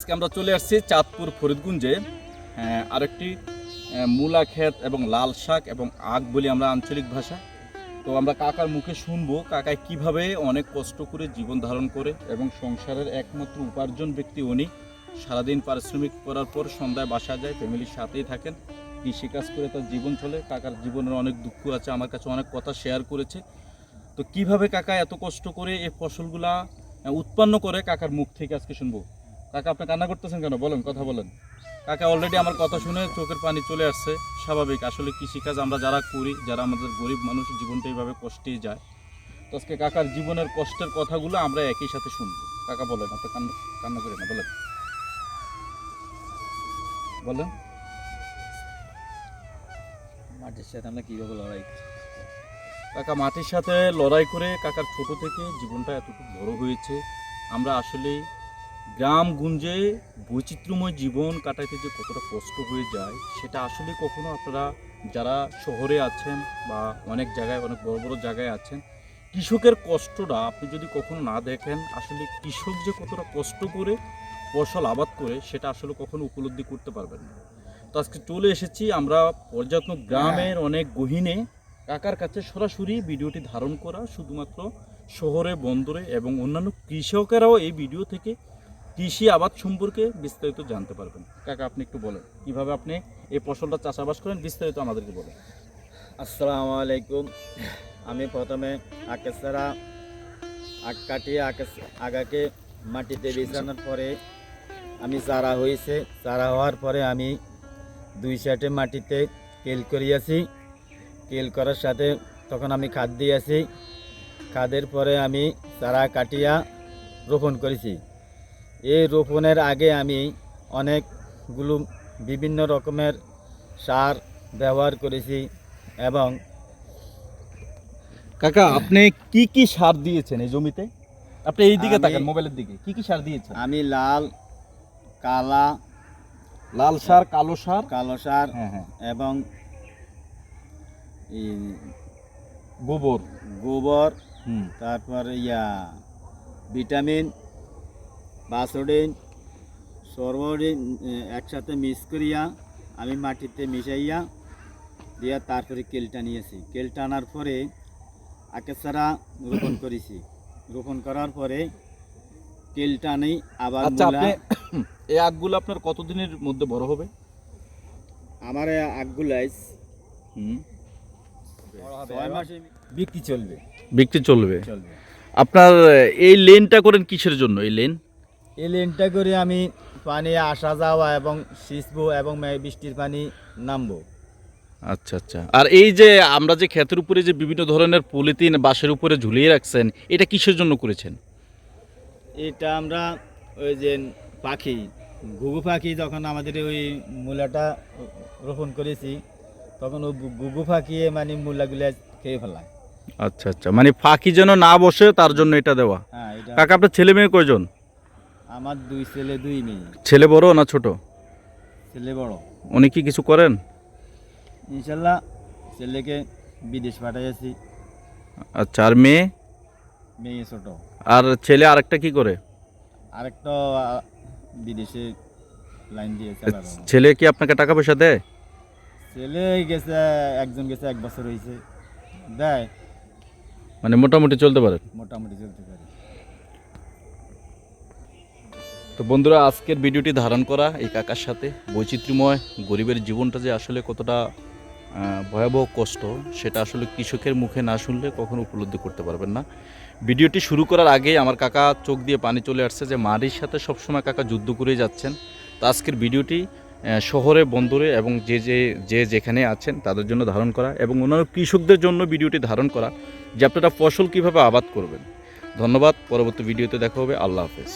আজকে আমরা চলে আসছি চাঁদপুর ফরিদগঞ্জে আরেকটি মূলা ক্ষেত এবং লাল শাক এবং আগ বলি আমরা আঞ্চলিক ভাষা। তো আমরা কাকার মুখে শুনব কাকায় কীভাবে অনেক কষ্ট করে জীবন ধারণ করে এবং সংসারের একমাত্র উপার্জন ব্যক্তি উনি। সারাদিন পারিশ্রমিক করার পর সন্ধ্যায় বাসা যায়, ফ্যামিলির সাথেই থাকেন, কৃষিকাজ করে তার জীবন চলে। কাকার জীবনের অনেক দুঃখ আছে, আমার কাছে অনেক কথা শেয়ার করেছে। তো কীভাবে কাকা এত কষ্ট করে এই ফসলগুলা উৎপন্ন করে, কাকার মুখ থেকে আজকে শুনব? কাকা আপনি কান্না করতেছেন কেন? বলেন কথা বলেন। কাকা অলরেডি আমার কথা শুনে চোখের পানি চলে আসছে। স্বাভাবিক আসলে কৃষিকাজ আমরা যারা করি যারা আমাদের গরিব মানুষ জীবনটা এইভাবে কষ্টেই যায়। তো আজকে কাকার জীবনের কষ্টের কথাগুলো আমরা একই সাথে শুনব। কাকা বলেন আপনি কান্না কান্না করেন না বলেন। বলেন। মাটির সাথে আমরা কীভাবে লড়াই কাকা মাটির সাথে লড়াই করে কাকার ছোট থেকে জীবনটা এতটুকু বড় হয়েছে। আমরা আসলে গ্রাম গুঞ্জে বৈচিত্র্যময় জীবন কাটাইতে যে কতটা কষ্ট হয়ে যায় সেটা আসলে কখনো আপনারা যারা শহরে আছেন বা অনেক জায়গায় অনেক বড় বড় জায়গায় আছেন কৃষকের কষ্টটা আপনি যদি কখনো না দেখেন আসলে কৃষক যে কতটা কষ্ট করে ফসল আবাদ করে সেটা আসলে কখনো উপলব্ধি করতে পারবেন না। তো আজকে চলে এসেছি আমরা পর্যটন গ্রামের অনেক গহীনে। কাকার কাছে সরাসরি ভিডিওটি ধারণ করা শুধুমাত্র শহরে বন্দরে এবং অন্যান্য কৃষকেরাও এই ভিডিও থেকে কৃষি আবাদ সম্পর্কে বিস্তারিত জানতে পারবেন। কাকা, আপনি একটু বলেন, কীভাবে আপনি এই ফসলটা চাষাবাস করেন? বিস্তারিত আমাদেরকে বলেন। আসসালামু আলাইকুম। আমি প্রথমে আকেসারা আগ কাটিয়ে আকেস আগাকে মাটিতে বিছানোর পরে আমি চারা হয়েছে। চারা হওয়ার পরে আমি দুই সাইডে মাটিতে কেল করিয়াছি। কেল করার সাথে তখন আমি খাদ দিয়েছি। খাদের পরে আমি চারা কাটিয়া রোপণ করেছি। এই রোপণের আগে আমি অনেকগুলো বিভিন্ন রকমের সার ব্যবহার করেছি এবং কাকা আপনি কি কি সার দিয়েছেন এই জমিতে? আপনি এই দিকে তাকান মোবাইলের দিকে। কি কি সার দিয়েছেন? আমি লাল কালা লাল সার কালো সার? কালো সার হ্যাঁ হ্যাঁ। এবং গোবর? গোবর তারপর ইয়া ভিটামিন বাসোডিন সর্বডিন একসাথে মিক্স করিয়া আমি মাটিতে মিশাইয়া দিয়া তারপরে কেলটা নিয়েছি। কেলটা আনার পরে আকেসারা রোপণ করেছি। রোপণ করার পরে কেলটা নেই আবার আচ্ছা এই আগগুলো আপনার কতদিনের মধ্যে বড় হবে? আমার আগগুলাইস হুম। ছয় মাসে বিক্রি চলবে। বিক্রি চলবে? চলবে। আপনার এই লেনটা করেন কিসের জন্য? এই লেন? এই লেনটা করে আমি পানি আসা যাওয়া এবং সিঁচবো এবং বৃষ্টির পানি নামবো। আচ্ছা আচ্ছা। আর এই যে আমরা যে ক্ষেতের উপরে যে বিভিন্ন ধরনের পলিথিন বাঁশের উপরে ঝুলিয়ে রাখছেন এটা কিসের জন্য করেছেন? এটা আমরা ওই যে পাখি ঘুঘু পাখি যখন আমাদের ওই মূলাটা রোপণ করেছি তখন ওই ঘুঘু পাখি মানে মূলাগুলো খেয়ে ফেলায়। আচ্ছা আচ্ছা। মানে ফাঁকি যেন না বসে তার জন্য এটা দেওয়া। হ্যাঁ কাকা আপনার ছেলে মেয়ে কয়জন? আমার দুই ছেলে দুই মেয়ে। ছেলে বড় না ছোট? ছেলে বড়। উনি কি কিছু করেন? ইনশাল্লাহ ছেলেকে বিদেশ পাঠাইছি আচ্ছা আর মেয়ে? মেয়ে ছোট। আর ছেলে আরেকটা কি করে? আরেকটা বিদেশে লাইন দিয়েছে। ছেলে কি আপনাকে টাকা পয়সা দেয়? ছেলে গেছে একজন গেছে এক বছর হয়েছে দেয়। মানে মোটামুটি চলতে পারে? মোটামুটি চলতে পারে তো বন্ধুরা, আজকের ভিডিওটি ধারণ করা এই কাকার সাথে বৈচিত্র্যময় গরিবের জীবনটা যে আসলে কতটা ভয়াবহ কষ্ট, সেটা আসলে কৃষকের মুখে না শুনলে কখনো উপলব্ধি করতে পারবেন না। ভিডিওটি শুরু করার আগেই আমার কাকা চোখ দিয়ে পানি চলে আসছে যে মারির সাথে সবসময় কাকা যুদ্ধ করে যাচ্ছেন। তো আজকের ভিডিওটি শহরে, বন্দরে এবং যে যে যে যেখানে আছেন তাদের জন্য ধারণ করা এবং অন্যান্য কৃষকদের জন্য ভিডিওটি ধারণ করা যে আপনারা ফসল কীভাবে আবাদ করবেন। ধন্যবাদ, পরবর্তী ভিডিওতে দেখা হবে। আল্লাহ হাফেজ।